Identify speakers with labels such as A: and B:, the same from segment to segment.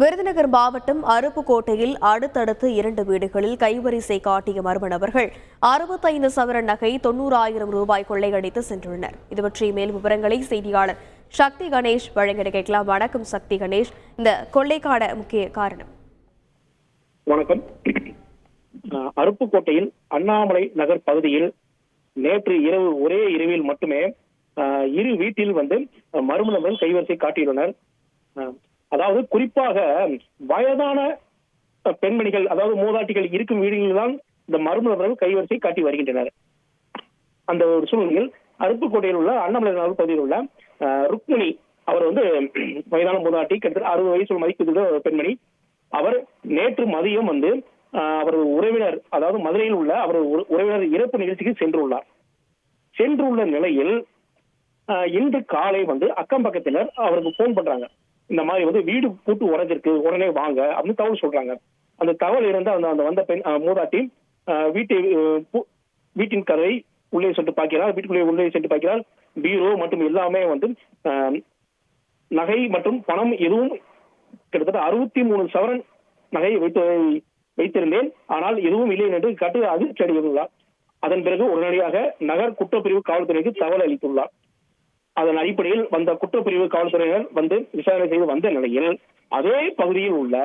A: விருதுநகர் மாவட்டம் அருப்புக்கோட்டையில் அடுத்தடுத்து இரண்டு வீடுகளில் கைவரிசை காட்டிய மர்ம நபர்கள் அறுபத்தைந்து சவர நகை தொண்ணூறாயிரம் ரூபாய் கொள்ளையடித்து சென்றுள்ளனர். இது மேல் விவரங்களை செய்தியாளர் சக்தி கணேஷ் வழங்கிட கேட்கலாம். வணக்கம் சக்தி கணேஷ். இந்த கொள்ளைக்கான முக்கிய காரணம்.
B: வணக்கம். அருப்புக்கோட்டையில் அண்ணாமலை நகர் பகுதியில் நேற்று இரவு ஒரே இரவில் மட்டுமே இரு வீட்டில் வந்து மர்ம நபர்கள் கைவரிசை காட்டியுள்ளனர். அதாவது குறிப்பாக வயதான பெண்மணிகள் அதாவது மூதாட்டிகள் இருக்கும் வீடுகளில் தான் இந்த மருமலர்கள் கைவரிசை காட்டி வருகின்றனர். அந்த ஒரு சூழ்நிலையில் அருப்புக்கோட்டையில் உள்ள அண்ணாமலை நகர் பகுதியில் உள்ள ருக்மிணி அவர் வந்து வயதான மூதாட்டி கிட்டத்தட்ட அறுபது வயசு மதிப்புள்ள ஒரு பெண்மணி. அவர் நேற்று மதியம் வந்து அவரது உறவினர் அதாவது மதுரையில் உள்ள அவரது உறவினர் இறப்பு நிகழ்ச்சிக்கு சென்றுள்ளார். சென்றுள்ள நிலையில் இன்று காலை வந்து அக்கம் பக்கத்தினர் அவருக்கு போன் பண்றாங்க. இந்த மாதிரி வந்து வீடு பூட்டு உடஞ்சிருக்கு உடனே வாங்க அப்படின்னு தகவல் சொல்றாங்க. அந்த தகவல் இருந்து அந்த அந்த வந்த பெண் மூதாட்டி வீட்டை பூ- வீட்டின் கதவை உள்ளே சென்று பார்க்கிறார். வீட்டுக்குள்ளே உள்ளே சென்று பார்க்கிறார். பீரோ மற்றும் எல்லாமே வந்து நகை மற்றும் பணம் எதுவும் கிட்டத்தட்ட அறுபத்தி மூணு சவரன் நகையை வைத்து வைத்திருந்தேன். ஆனால் எதுவும் இல்லை என்று கட்டு அதிர்ச்சி அடைந்துள்ளார். அதன் பிறகு உடனடியாக நகர் குற்றப்பிரிவு காவல்துறைக்கு தகவல் அளித்துள்ளார். அதன் அடிப்படையில் வந்த குற்றப்பிரிவு காவல்துறையினர் வந்து விசாரணை செய்து வந்த நிலையில் அதே பகுதியில் உள்ள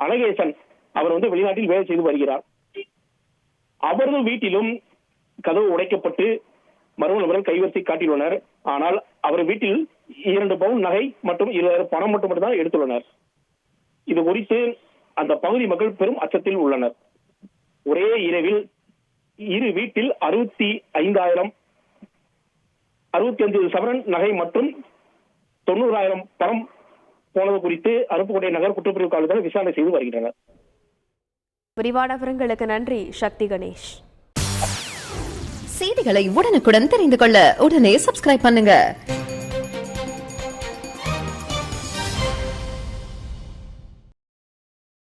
B: அழகேசன் அவர் வந்து வெளிநாட்டில் வேலை செய்து வருகிறார். அவரது வீட்டிலும் கதவு உடைக்கப்பட்டு மர்ம நபர்கள் கைவரிசை காட்டியுள்ளனர். ஆனால் அவர் வீட்டில் இரண்டு பவுன் நகை மற்றும் இருபதாயிரம் பணம் மட்டும் மட்டும்தான் எடுத்துள்ளனர். இது குறித்து அந்த பகுதி மக்கள் பெரும் அச்சத்தில் உள்ளனர். ஒரே இரவில் இரு வீட்டில் அறுபத்தி ஐந்தாயிரம் அறுபத்தி அஞ்சு சவரன் நகை மற்றும் தொண்ணூறாயிரம் பணம் போனது குறித்து அருப்புக்கோட்டை நகர் குற்றப்பிரிவு காவலர்கள் விசாரணை செய்து வருகின்றனர்.
A: விரிவான விவரங்களுக்கு நன்றி சக்தி கணேஷ்.
C: செய்திகளை உடனுக்குடன் தெரிந்து கொள்ள உடனே சப்ஸ்கிரைப் பண்ணுங்க.